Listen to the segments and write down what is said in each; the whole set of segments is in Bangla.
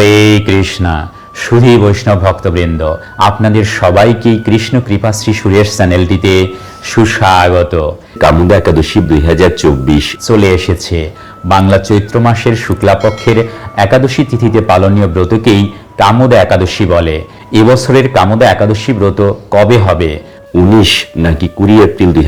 হরে কৃষ্ণা। সুধী বৈষ্ণব ভক্তবৃন্দ আপনাদের সবাইকেই কৃষ্ণ কৃপাশ্রী সুরেশ চ্যানেলটিতে সুস্বাগত। কামুদা একাদশী দুই হাজার চব্বিশ। চলে এসেছে। বাংলা চৈত্র মাসের শুক্লাপক্ষের একাদশী তিথিতে পালনীয় ব্রতকেই কামোদা একাদশী বলে। এবছরের কামোদা একাদশী ব্রত কবে হবে? উনিশ নাকি কুড়ি এপ্রিল দুই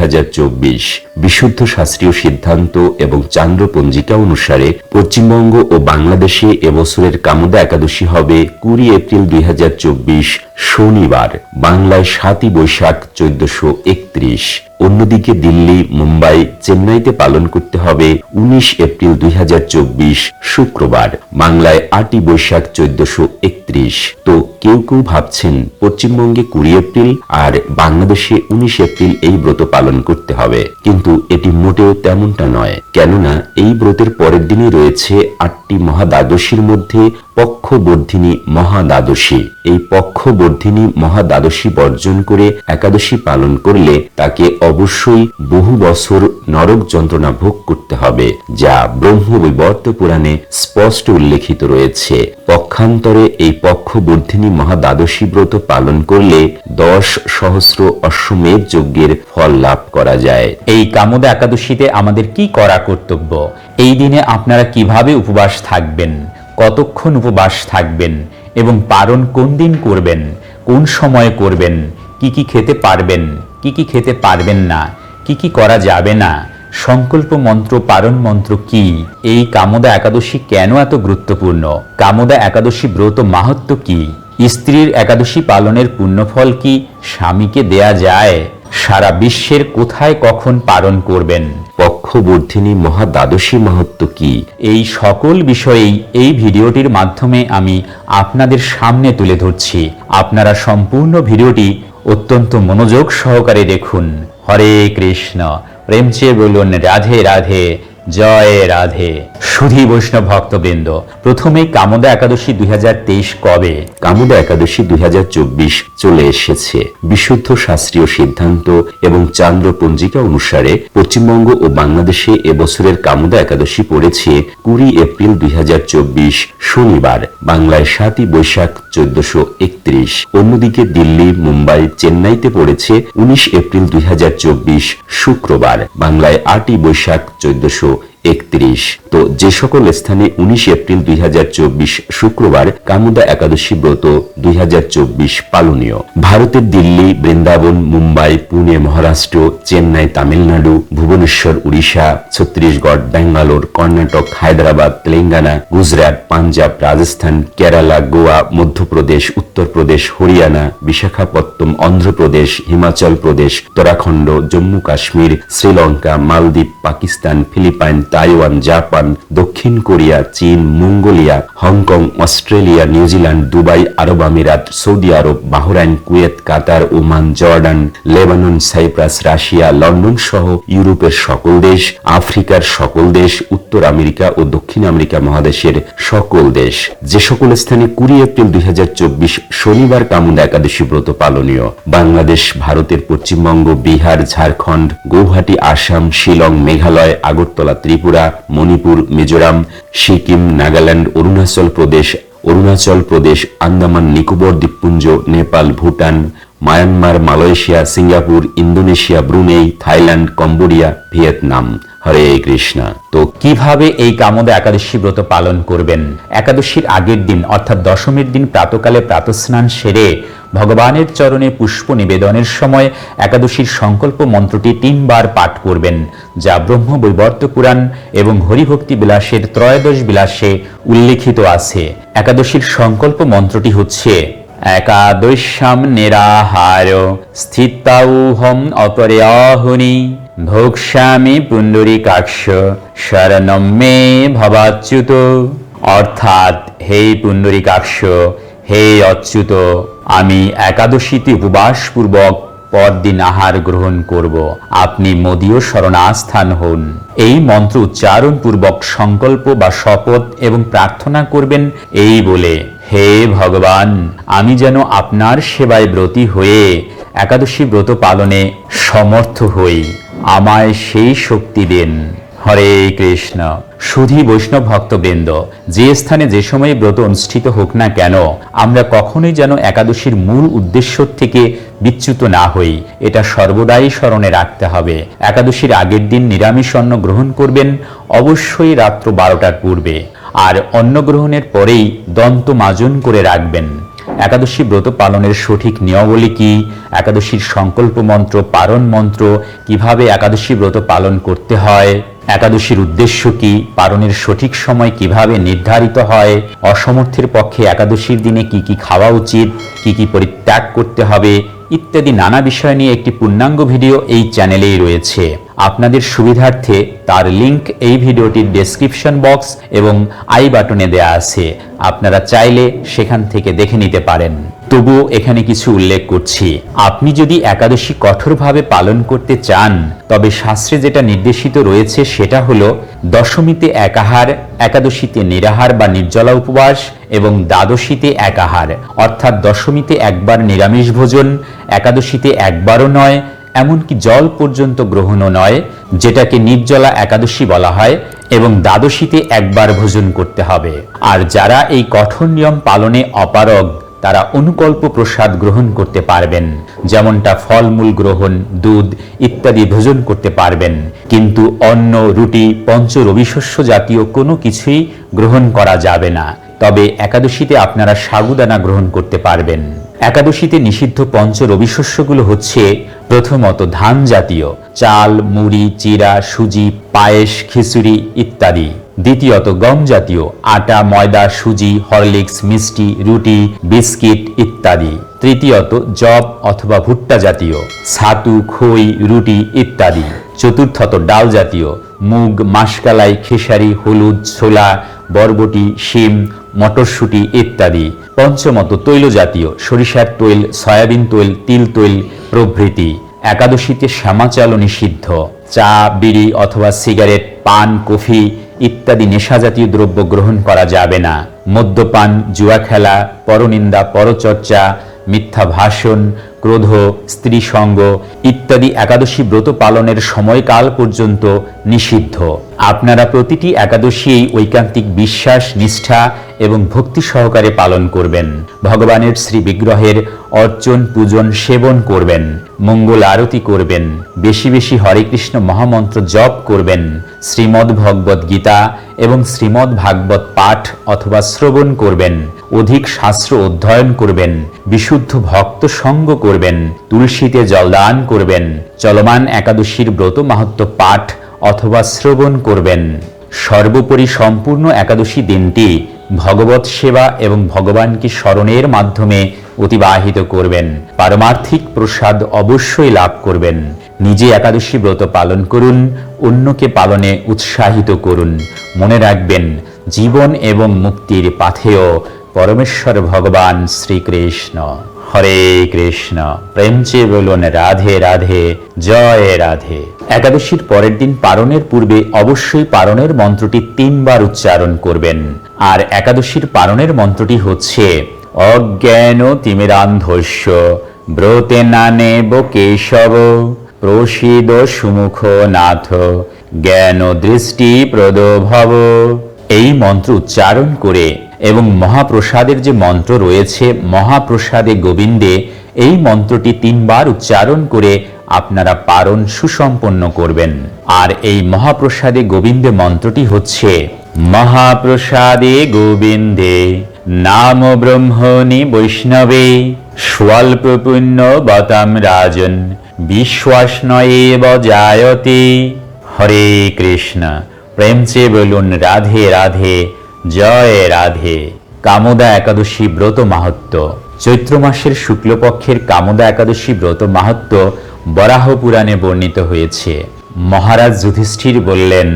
বিশুদ্ধ শাস্ত্রীয় সিদ্ধান্ত এবং চান্দ্র পঞ্জিকা অনুসারে পশ্চিমবঙ্গ ও বাংলাদেশে এবছরের কামুদা একাদশী হবে কুড়ি এপ্রিল দুই হাজার চব্বিশ শনিবার, বাংলায় সাতই বৈশাখ চোদ্দশো একত্রিশ। অন্যদিকে দিল্লি, মুম্বাই, চেন্নাইতে পালন করতে হবে উনিশ এপ্রিল দুই হাজার চব্বিশ শুক্রবার। বাংলায় আটই বৈশাখ চোদ্দশো তো কেউ কেউ ভাবছেন পশ্চিমবঙ্গে কুড়ি এপ্রিল আর বাংলাদেশে উনিশ এপ্রিল এই ব্রত পালন করতে হবে। কিন্তু এটি মোটেও তেমনটা নয়। কেননা এই ব্রতের পরের দিনই রয়েছে আটটি মহাদ্বাদশীর মধ্যে পক্ষবর্ধিনী মহাদ্বাদশী। এই পক্ষবর্ধিনী মহাদ্বাদশী বর্জন করে একাদশী পালন করলে তাকে অবশ্যই বহু বছর নরক যন্ত্রণা ভোগ করতে হবে, যা ব্রহ্মবিবর্ত পুরাণে স্পষ্ট উল্লেখিত রয়েছে। পক্ষান্তরে এই পক্ষবর্ধিনী মহাদ্বাদশী ব্রত পালন করলে দশ সহস্র অশ্বমেধ যজ্ঞের ফল লাভ করা যায়। এই কামদা একাদশীতে আমাদের কি করা কর্তব্য? এই দিনে আপনারা কীভাবে উপবাস থাকবেন? কতক্ষণ উপবাস থাকবেন এবং পারণ কোন দিন করবেন, কোন সময়ে করবেন, কি কি খেতে পারবেন, কি কি খেতে পারবেন না, কি কি করা যাবে না, সংকল্প মন্ত্র পারণ মন্ত্র কি? এই কামদা একাদশী কেন এত গুরুত্বপূর্ণ? কামদা একাদশী ব্রত মাহাত্ম কি? স্ত্রীর একাদশী পালনের পুণ্যফল কি? স্বামীকে দেয়া যায়? সারা বিশ্বের কোথায় কখন পালন করবেন? পক্ষবর্ধিনী মহাদ্বাদশী মাহাত্ম কি? এই সকল বিষয়েই এই ভিডিওটির মাধ্যমে আমি আপনাদের সামনে তুলে ধরছি। আপনারা সম্পূর্ণ ভিডিওটি অত্যন্ত মনোযোগ সহকারে দেখুন। হরে কৃষ্ণ। প্রেম চেয়ে বলুন রাধে রাধে। জয় রাধে। সুধী বৈষ্ণব ভক্তবৃন্দ প্রথমেই কামদা একাদশী দুই কবে? কামুদা একাদশী দুই চলে এসেছে। বিশুদ্ধ শাস্ত্রীয় সিদ্ধান্ত এবং চান্দ্র পঞ্জিকা অনুসারে পশ্চিমবঙ্গ ও বাংলাদেশে এবছরের কামুদা একাদশী পড়েছে কুড়ি এপ্রিল দুই হাজার চব্বিশ, শনিবার, বাংলায় সাতই বৈশাখ চোদ্দশো একত্রিশ। অন্যদিকে দিল্লি, মুম্বাই, চেন্নাইতে পড়েছে উনিশ এপ্রিল দুই হাজার চব্বিশ, শুক্রবার, বাংলায় আটই বৈশাখ চোদ্দশো Pedro একত্রিশ। তো যে সকল স্থানে উনিশ এপ্রিল দুই শুক্রবার কামুদা একাদশী ব্রত দুই পালনীয়। ভারতের দিল্লি, বৃন্দাবন, মুম্বাই, পুনে, মহারাষ্ট্র, চেন্নাই, তামিলনাড়ু, ভুবনেশ্বর, উড়িষ্যা, ছত্তিশগড়, ব্যাঙ্গালোর, কর্ণাটক, হায়দ্রাবাদ, তেলেঙ্গানা, গুজরাট, পাঞ্জাব, রাজস্থান, কেরালা, গোয়া, মধ্যপ্রদেশ, উত্তরপ্রদেশ, হরিয়ানা বিশাখাপত্তম অন্ধ্রপ্রদেশ, হিমাচল প্রদেশ, উত্তরাখণ্ড, জম্মু কাশ্মীর, শ্রীলঙ্কা, মালদ্বীপ, পাকিস্তান, ফিলিপাইন তাইওয়ান, জাপান, দক্ষিণ কোরিয়া, চীন, Mongolia, Hong Kong, Australia, New Zealand, Dubai, আরব আমিরাত, সৌদি আরব, Bahrain, Kuwait, Qatar, Oman, Jordan, Lebanon, Cyprus, Russia, London সহ ইউরোপের সকল দেশ, আফ্রিকার সকল দেশ, উত্তর আমেরিকা ও দক্ষিণ আমেরিকা মহাদেশের সকল দেশ। যে সকল স্থানে কুড়ি এপ্রিল দুই হাজার চব্বিশ শনিবার কামুন একাদশী ব্রত পালনীয়। বাংলাদেশ, ভারতের পশ্চিমবঙ্গ, বিহার, ঝাড়খণ্ড, গৌহাটি, আসাম, শিলং, মেঘালয়, আগরতলা, ত্রিপুরা মণিপুর, মিজোরাম, সিকিম, নাগাল্যান্ড, অরুণাচল প্রদেশ অরুণাচল প্রদেশ, আন্দামান, নিকোবর, দ্বীপপুঞ্জ, Nepal, Bhutan, Myanmar, Malaysia, Singapore, Indonesia, Brunei, Thailand, Cambodia, Vietnam. Hare Krishna. তো কীভাবে এই কামদা একাদশী ব্রত পালন করবেন? একাদশীর আগের দিন, অর্থাৎ দশমীর দিন প্রাতকালে প্রাতস্নান সেরে ভগবানের চরণে পুষ্প নিবেদনের সময় একাদশীর সংকল্প মন্ত্রটি তিনবার পাঠ করবেন, যা ব্রহ্ম বৈবর্ত পুরাণ এবং হরিভক্তি বিলাসের ত্রয়োদশ বিলাসে উল্লেখিত আছে। একাদশীর সংকল্প মন্ত্রটি হচ্ছে, একাদশ্যাম নিরাহার স্থিতাউহম অপর্যাহুনি। ভোক্ষ্যামি পুণ্ডরীকাক্ষ শরণম মে ভবাচ্যুত। অর্থাৎ, হে পুণ্ডরীকাক্ষ, হে অচ্যুত, আমি একাদশীতে উপবাসপূর্বক পরদিন আহার গ্রহণ করব। আপনি মোদীয় শরণাস্থান হন এই মন্ত্র উচ্চারণ পূর্বক সংকল্প বা শপথ এবং প্রার্থনা করবেন এই বলে, হে ভগবান, আমি যেন আপনার সেবায় ব্রতী হয়ে একাদশী ব্রত পালনে সমর্থ হই। আমায় সেই শক্তি দেন। হরে কৃষ্ণ। সুধী বৈষ্ণব ভক্তবৃন্দ, যে স্থানে যে সময়ে ব্রত অনুষ্ঠিত হোক না কেন, আমরা কখনোই যেন একাদশীর মূল উদ্দেশ্য থেকে বিচ্যুত না হই। এটা সর্বদাই স্মরণে রাখতে হবে। একাদশীর আগের দিন নিরামিষ অন্ন গ্রহণ করবেন, অবশ্যই রাত্র বারোটার পূর্বে। আর অন্ন গ্রহণের পরেই দন্ত মাজন করে রাখবেন। একাদশী ব্রত পালনের সঠিক নিয়মাবলী কি? একাদশীর সংকল্প মন্ত্র পারণ মন্ত্র, কীভাবে একাদশী ব্রত পালন করতে হয়? একাদশীর উদ্দেশ্য কি? পালনের সঠিক সময় কীভাবে নির্ধারিত হয়? অসমর্থের পক্ষে একাদশীর দিনে কি কি খাওয়া উচিত? কি কি পরিত্যাগ করতে হবে? ইত্যাদি নানা বিষয় নিয়ে একটি পূর্ণাঙ্গ ভিডিও এই চ্যানেলেই রয়েছে। আপনাদের সুবিধার্থে তার লিংক এই ভিডিওটির ডেসক্রিপশন বক্স এবং আই বাটনে দেয়া আছে। আপনারা চাইলে সেখান থেকে দেখে নিতে পারেন। তবুও এখানে কিছু উল্লেখ করছি। আপনি যদি একাদশী কঠোরভাবে পালন করতে চান, তবে শাস্ত্রে যেটা নির্দেশিত রয়েছে সেটা হলো দশমীতে একাহার, একাদশীতে নিরাহার বা নির্জলা উপবাস এবং দ্বাদশীতে একাহার। অর্থাৎ দশমীতে একবার নিরামিষ ভোজন, একাদশীতে একবারও নয়, এমনকি জল পর্যন্ত গ্রহণও নয়, যেটাকে নির্জলা একাদশী বলা হয়, এবং দ্বাদশীতে একবার ভোজন করতে হবে। আর যারা এই কঠোর নিয়ম পালনে অপারগ তারা অনুকল্প প্রসাদ গ্রহণ করতে পারবেন, যেমনটা ফলমূল গ্রহণ, দুধ ইত্যাদি ভোজন করতে পারবেন। কিন্তু অন্ন, রুটি, পঞ্চ রবিশস্য জাতীয় কোনো কিছুই গ্রহণ করা যাবে না। তবে একাদশীতে আপনারা সাগুদানা গ্রহণ করতে পারবেন। একাদশীতে নিষিদ্ধ পঞ্চ রবিশস্যগুলো হচ্ছে, প্রথমত ধান জাতীয়, চাল, মুড়ি, চিরা, সুজি, পায়েস, খিচুড়ি ইত্যাদি। দ্বিতীয়ত গম জাতীয়, আটা, ময়দা, সুজি, হরলিক্স, মিষ্টি, রুটি, বিস্কিট ইত্যাদি। তৃতীয়ত জব অথবা ভুট্টা জাতীয়, ছাতু, খই, রুটি ইত্যাদি। চতুর্থত ডাল জাতীয়, মুগ, মাসকালাই, খেসারি, হলুদ, ছোলা, বরবটি, শিম, মটরশুঁটি ইত্যাদি। পঞ্চমত তৈল জাতীয়, সরিষার তৈল, সয়াবিন তৈল, তিল তৈল প্রভৃতি। একাদশীতে শ্যামাচাল নিষিদ্ধ। চা, বিড়ি অথবা সিগারেট, পান, কফি ইত্যাদি নেশাজাতীয় দ্রব্য গ্রহণ করা যাবে না। মদ্যপান, জুয়া খেলা, পরনিন্দা, পরচর্চা, মিথ্যা ভাষণ, ক্রোধ, স্ত্রী সঙ্গ ইত্যাদি একাদশী ব্রত পালনের সময়কাল পর্যন্ত নিষিদ্ধ। আপনারা প্রতিটি একাদশী ঐকান্তিক বিশ্বাস, নিষ্ঠা এবং ভক্তি সহকারে পালন করবেন। ভগবানের শ্রী বিগ্রহের অর্চন, পূজন, সেবন করবেন। মঙ্গল আরতি করবেন। বেশি বেশি হরে কৃষ্ণ মহামন্ত্র জপ করবেন। শ্রীমদ্ ভগবত গীতা এবং শ্রীমদ্ ভাগবত পাঠ অথবা শ্রবণ করবেন। অধিক শাস্ত্র অধ্যয়ন করবেন। বিশুদ্ধ ভক্ত সঙ্গ করবেন। তুলসীতে জলদান করবেন। চলমান একাদশীর ব্রত মাহাত্ম পাঠ অথবা শ্রবণ করবেন। সর্বোপরি সম্পূর্ণ একাদশী দিনটি ভগবত সেবা এবং ভগবানকে স্মরণের মাধ্যমে অতিবাহিত করবেন। পারমার্থিক প্রসাদ অবশ্যই লাভ করবেন। নিজে একাদশী ব্রত পালন করুন, অন্যকে পালনে উৎসাহিত করুন। মনে রাখবেন, জীবন এবং মুক্তির পাথেয় পরমেশ্বর ভগবান শ্রীকৃষ্ণ। হরে কৃষ্ণ। প্রেমচে বলুন রাধে রাধে, জয় রাধে। একাদশীর পরের দিন পারণের পূর্বে অবশ্যই পারণের মন্ত্রটি তিনবার উচ্চারণ করবেন। আর একাদশীর পারণের মন্ত্রটি হচ্ছে, অজ্ঞান তিমিরান্ধস্য, ব্রতে নানে কেশব প্রসিদ সুমুখ নাথ, জ্ঞান দৃষ্টি প্রদ ভব এই মন্ত্র উচ্চারণ করে এবং মহাপ্রসাদের যে মন্ত্র রয়েছে, মহাপ্রসাদে গোবিন্দে, এই মন্ত্রটি তিনবার উচ্চারণ করে আপনারা পারণ সুসম্পন্ন করবেন। আর এই মহাপ্রসাদে গোবিন্দে মন্ত্রটি হচ্ছে, মহাপ্রসাদে গোবিন্দে, নাম ব্রহ্মণি বৈষ্ণবে স্বল্প পুণ্য বতাম রাজন, বিশ্বাস নয়েব জায়তে হরে কৃষ্ণ প্রেমচে বলুন, রাধে রাধে। জয় রাধে। কামদা একাদশী ব্রত মাহাত্ম চৈত্র মাসের শুক্লপক্ষের কামদা একাদশী ব্রত মাহাত্ম বরাহ পুরাণে বর্ণিত হয়েছে। মহারাজ যুধিষ্ঠির বললেন,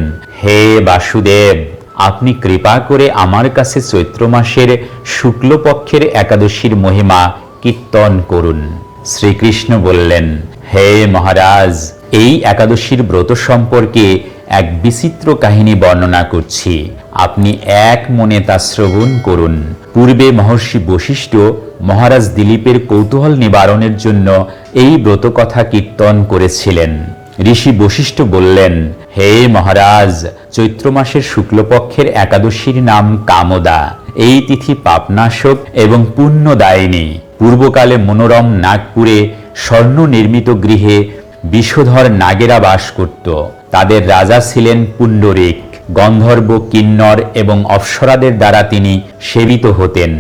হে বাসুদেব, আপনি কৃপা করে আমার কাছে চৈত্র মাসের শুক্লপক্ষের একাদশীর মহিমা কীর্তন করুন। শ্রীকৃষ্ণ বললেন, হে মহারাজ, এই একাদশীর ব্রত সম্পর্কে এক বিচিত্র কাহিনী বর্ণনা করছি। আপনি এক মনে তা শ্রবণ করুন। পূর্বে মহর্ষি বশিষ্ঠ মহারাজ দিলীপের কৌতূহল নিবারণের জন্য এই ব্রত কথা কীর্তন করেছিলেন। ঋষি বশিষ্ঠ বললেন, হে মহারাজ, চৈত্র মাসের শুক্লপক্ষের একাদশীর নাম কামদা। এই তিথি পাপনাশক এবং পুণ্যদায়িনী। পূর্বকালে মনোরম নাগপুরে স্বর্ণ নির্মিত গৃহে বিষধর নাগেরা বাস করত। তাদের রাজা ছিলেন পুণ্ডরিক, গন্ধর্ব কিন্নর এবং অপ্সরাদের দ্বারা তিনি সেবিত হতেন।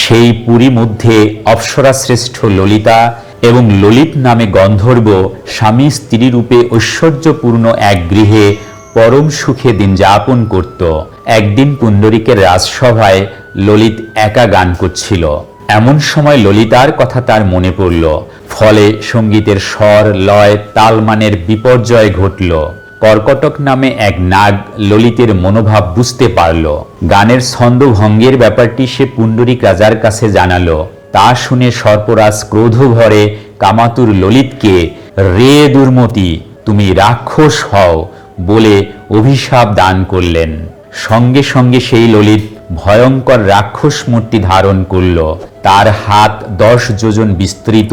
সেই পুরী মধ্যে অপ্সরা শ্রেষ্ঠ ললিতা এবং ললিত নামে গন্ধর্ব স্বামী স্ত্রী রূপে ঐশ্বর্যপূর্ণ এক গৃহে পরম সুখে দিন যাপন করত। একদিন পুণ্ডরিকের রাজসভায় ললিত একা গান করছিল। এমন সময় ললিতার কথা তার মনে পড়ল। ফলে সঙ্গীতের স্বর, লয়, তালমানের বিপর্যয় ঘটল। কর্কটক নামে এক নাগ ললিতের মনোভাব বুঝতে পারল। গানের ছন্দভঙ্গের ব্যাপারটি সে পুণ্ডরিক রাজার কাছে জানালো। তা শুনে সর্পরাজ ক্রোধ ভরে কামাতুর ললিতকে, রে দুর্মতি, তুমি রাক্ষস হও বলে অভিশাপ দান করলেন। সঙ্গে সঙ্গে সেই ললিত ভয়ঙ্কর রাক্ষস মূর্তি ধারণ করল। তার হাত দশ যোজন বিস্তৃত,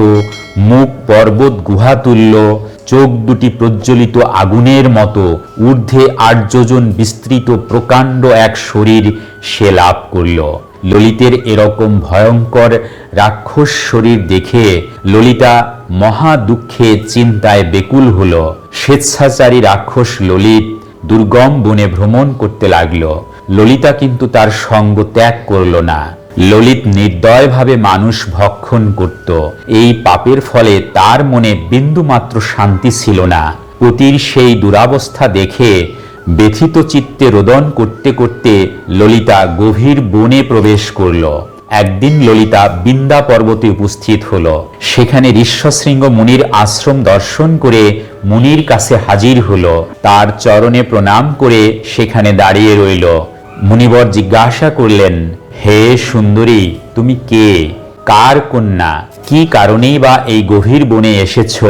মুখ পর্বত গুহা তুল্য, চোখ দুটি প্রজ্বলিত আগুনের মতো, ঊর্ধ্বে আট যোজন বিস্তৃত প্রকাণ্ড এক শরীর সে লাভ করল। ললিতের এরকম ভয়ঙ্কর রাক্ষস শরীর দেখে ললিতা মহা দুঃখে চিন্তায় বেকুল হল। স্বেচ্ছাচারী রাক্ষস ললিত দুর্গম বনে ভ্রমণ করতে লাগল। ললিতা কিন্তু তার সঙ্গ ত্যাগ করল না। ললিত নির্দয়ভাবে মানুষ ভক্ষণ করত। এই পাপের ফলে তার মনে বিন্দুমাত্র শান্তি ছিল না। পতির সেই দুরাবস্থা দেখে ব্যথিত চিত্তে রোদন করতে করতে ললিতা গভীর বনে প্রবেশ করল। একদিন ললিতা বিন্দা পর্বতে উপস্থিত হল। সেখানে ঋষ্যশৃঙ্গ মুনির আশ্রম দর্শন করে মুনির কাছে হাজির হল। তার চরণে প্রণাম করে সেখানে দাঁড়িয়ে রইল। মুনিবর জিজ্ঞাসা করলেন, হে সুন্দরী, তুমি কে? কার কন্যা? কি কারণেই বা এই গভীর বনে এসেছ?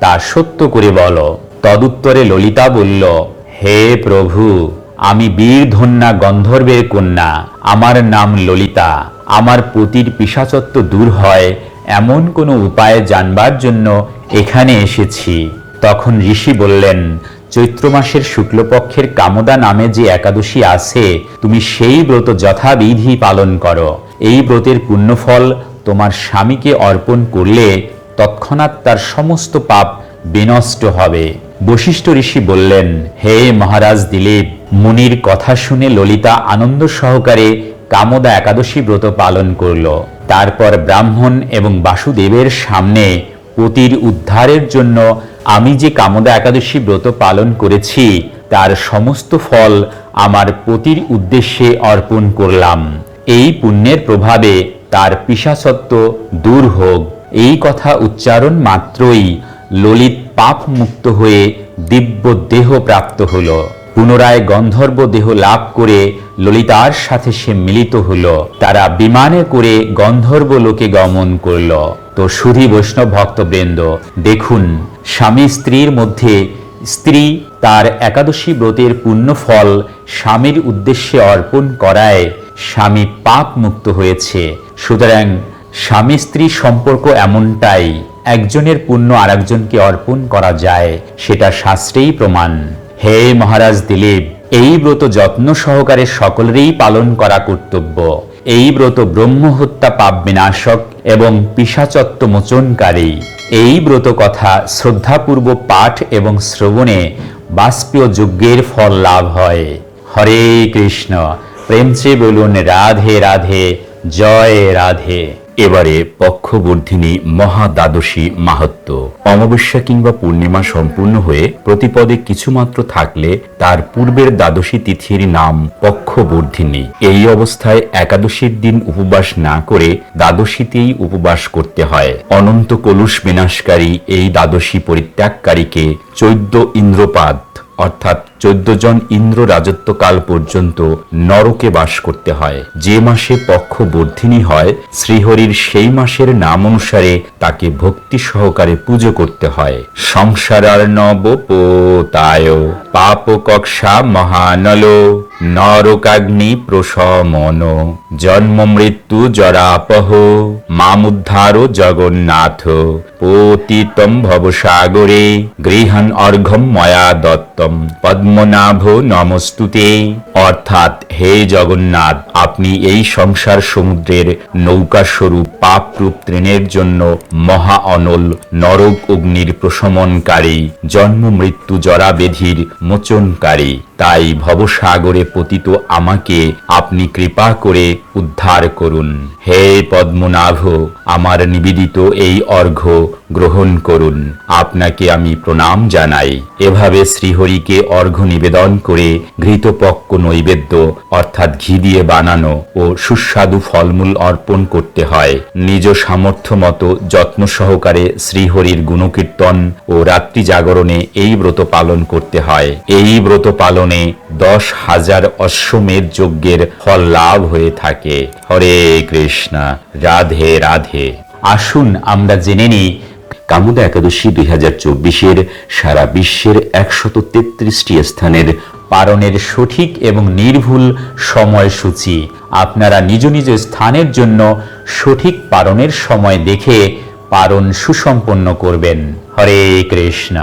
তা সত্য করে বলো। তদুত্তরে ললিতা বলল, হে প্রভু, আমি বীরধন্যা গন্ধর্বের কন্যা। আমার নাম ললিতা। আমার পতির পিসাচত্ব দূর হয় এমন কোনো উপায় জানবার জন্য এখানে এসেছি। তখন ঋষি বললেন, চৈত্র মাসের শুক্লপক্ষের কামদা নামে যে একাদশী আছে, তুমি সেই ব্রত যথাবিধি পালন করো। এই ব্রতের পুণ্যফল তোমার স্বামীকে অর্পণ করলে তৎক্ষণাৎ তার সমস্ত পাপ বিনষ্ট হবে। বশিষ্ঠ ঋষি বললেন, হে মহারাজ দিলীপ, মুনির কথা শুনে ললিতা আনন্দ সহকারে কামদা একাদশী ব্রত পালন করল। তারপর ব্রাহ্মণ এবং বাসুদেবের সামনে পতির উদ্ধারের জন্য আমি যে কামদা একাদশী ব্রত পালন করেছি, তার সমস্ত ফল আমার পতির উদ্দেশ্যে অর্পণ করলাম। এই পুণ্যের প্রভাবে তার পিসাসত্ব দূর হোক। এই কথা উচ্চারণ মাত্রই ললিত পাপ মুক্ত হয়ে দিব্য দেহ প্রাপ্ত হল। পুনরায় গন্ধর্ব দেহ লাভ করে ললিতার সাথে সে মিলিত হল। তারা বিমানে করে গন্ধর্ব লোকে গমন করল। তো সুধী বৈষ্ণব ভক্তবৃন্দ, দেখুন, স্বামী স্ত্রীর মধ্যে স্ত্রী তার একাদশী ব্রতের পুণ্যফল স্বামীর উদ্দেশ্যে অর্পণ করায় স্বামী পাপ মুক্ত হয়েছে। সুতরাং স্বামী স্ত্রী সম্পর্ক এমনটাই, একজনের পুণ্য আরেকজনকে অর্পণ করা যায়, সেটা শাস্ত্রেই প্রমাণ। হে মহারাজ দিলীপ, এই ব্রত যত্ন সহকারে সকলেরই পালন করা কর্তব্য। এই ব্রত ব্রহ্মহত্যা পাপ বিনাশক এবং পিসাচত্ব মোচনকারী এই ব্রত কথা শ্রদ্ধাপূর্ব পাঠ এবং শ্রবণে বাষ্পীয় যজ্ঞের ফল লাভ হয়। হরে কৃষ্ণ প্রেমচে বলুন রাধে রাধে, জয় রাধে। এবারে পক্ষবর্ধিনী মহা দ্বাদশী মাহাত্ম। অমাবস্যা কিংবা পূর্ণিমা সম্পূর্ণ হয়ে প্রতিপদে কিছুমাত্র থাকলে তার পূর্বের দ্বাদশী তিথির নাম পক্ষবর্ধিনী। এই অবস্থায় একাদশীর দিন উপবাস না করে দ্বাদশীতেই উপবাস করতে হয়। অনন্ত কলুষ বিনাশকারী এই দ্বাদশী পরিত্যাগকারীকে চৈদ্য ইন্দ্রপাদ, অর্থাৎ চোদ্দ জন ইন্দ্র রাজত্বকাল পর্যন্ত নরকে বাস করতে হয়। যে মাসে পক্ষ বর্ধিনী হয়, শ্রীহরির সেই মাসের নাম অনুসারে তাকে ভক্তি সহকারে পুজো করতে হয়। সংসারার্ণব পোতায় পাপ কক্ষা মহানল নরকাগ্নি প্রশমন জন্ম মৃত্যু জরাপহ, মামুদ্ধারো জগন্নাথ, পতিতম ভবসাগরে, গৃহান অর্ঘম ময়া দত্তম, পদ্মনাভ নমস্তুতে। অর্থাৎ হে জগন্নাথ, আপনি এই সংসার সমুদ্রের নৌকা স্বরূপ পাপরূপ তৃণের জন্য মহা অনল নরক অগ্নির প্রশমনকারী, জন্ম মৃত্যু জরা বেধির মোচনকারী। তাই ভবসাগরে পতিত আমাকে আপনি কৃপা করে উদ্ধার করুন। হে পদ্মনাভ, আমার নিবেদিত এই অর্ঘ্য গ্রহণ করুন। আপনাকে আমি প্রণাম জানাই। এভাবে শ্রীহরিকে অর্ঘ্য নিবেদন করে ঘৃতপক্ক নৈবেদ্য, অর্থাৎ ঘি দিয়ে বানানো ও সুস্বাদু ফলমূল অর্পণ করতে হয়। নিজ সামর্থ্য মতো যত্ন সহকারে শ্রীহরির গুণকীর্তন ও রাত্রি জাগরণে এই ব্রত পালন করতে হয়। এই ব্রত পালনে দশ হাজার অশ্বমেধ যজ্ঞের ফল লাভ হয়ে থাকে। হরে কৃষ্ণ, রাধে রাধে। আসুন আমরা জেনে নিই, কামুদা একাদশী দুই হাজার চব্বিশের সারা বিশ্বের একশত তেত্রিশটি স্থানের পারণের সঠিক এবং নির্ভুল সময়সূচি। আপনারা নিজ নিজ স্থানের জন্য সঠিক পারণের সময় দেখে পারণ সুসম্পন্ন করবেন। হরে কৃষ্ণ।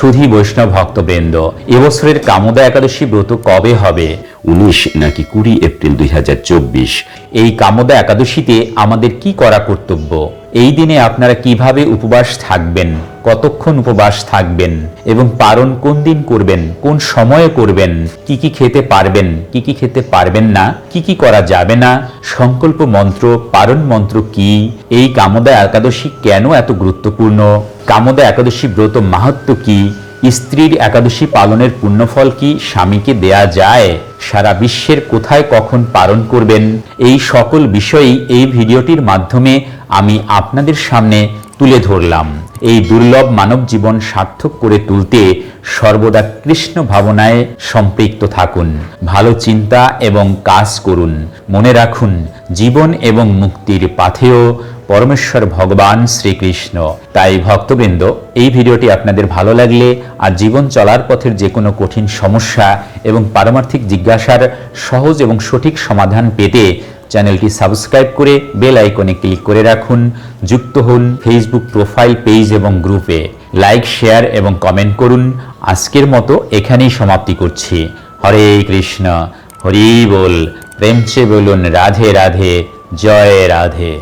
সুধী বৈষ্ণব ভক্তবৃন্দ। এবছরের কামদা একাদশী ব্রত কবে হবে? উনিশ নাকি কুড়ি এপ্রিল দুই হাজার চব্বিশ। এই কামদা একাদশীতে আমাদের কি করা কর্তব্য? এই দিনে আপনারা কীভাবে উপবাস থাকবেন? কতক্ষণ উপবাস থাকবেন? এবং পালন কোন দিন করবেন? কোন সময়ে করবেন? কি কি খেতে পারবেন? কি কি খেতে পারবেন না? কি কি করা যাবে না? সংকল্প মন্ত্র পারণ মন্ত্র কি? এই কামদা একাদশী কেন এত গুরুত্বপূর্ণ? কামদা একাদশী ব্রত মাহাত্ম কি? স্ত্রীর একাদশী পালনের পুণ্যফল কি স্বামীকে দেয়া যায়? সারা বিশ্বের কোথায় কখন পালন করবেন? এই সকল বিষয়ই এই ভিডিওটির মাধ্যমে আমি আপনাদের সামনে তুলে ধরলাম। এই দুর্লভ মানব জীবন সার্থক করে তুলতে সর্বদা কৃষ্ণ ভাবনায় সম্পৃক্ত থাকুন। ভালো চিন্তা এবং কাজ করুন। মনে রাখুন, জীবন এবং মুক্তির পাথেয় পরমেশ্বর ভগবান শ্রীকৃষ্ণ। তাই ভক্তবৃন্দ, এই ভিডিওটি আপনাদের ভালো লাগলে আর জীবন চলার পথের যে কোনো কঠিন সমস্যা এবং পারমার্থিক জিজ্ঞাসার সহজ এবং সঠিক সমাধান পেতে চ্যানেলটি সাবস্ক্রাইব করে বেল আইকনে ক্লিক করে রাখুন। যুক্ত হন ফেসবুক প্রোফাইল পেজ এবং গ্রুপে লাইক শেয়ার এবং কমেন্ট করুন। আজকের মতো এখানেই সমাপ্তি করছি। হরে কৃষ্ণ, হরি বল। প্রেমচে বলুন, রাধে রাধে, জয় রাধে।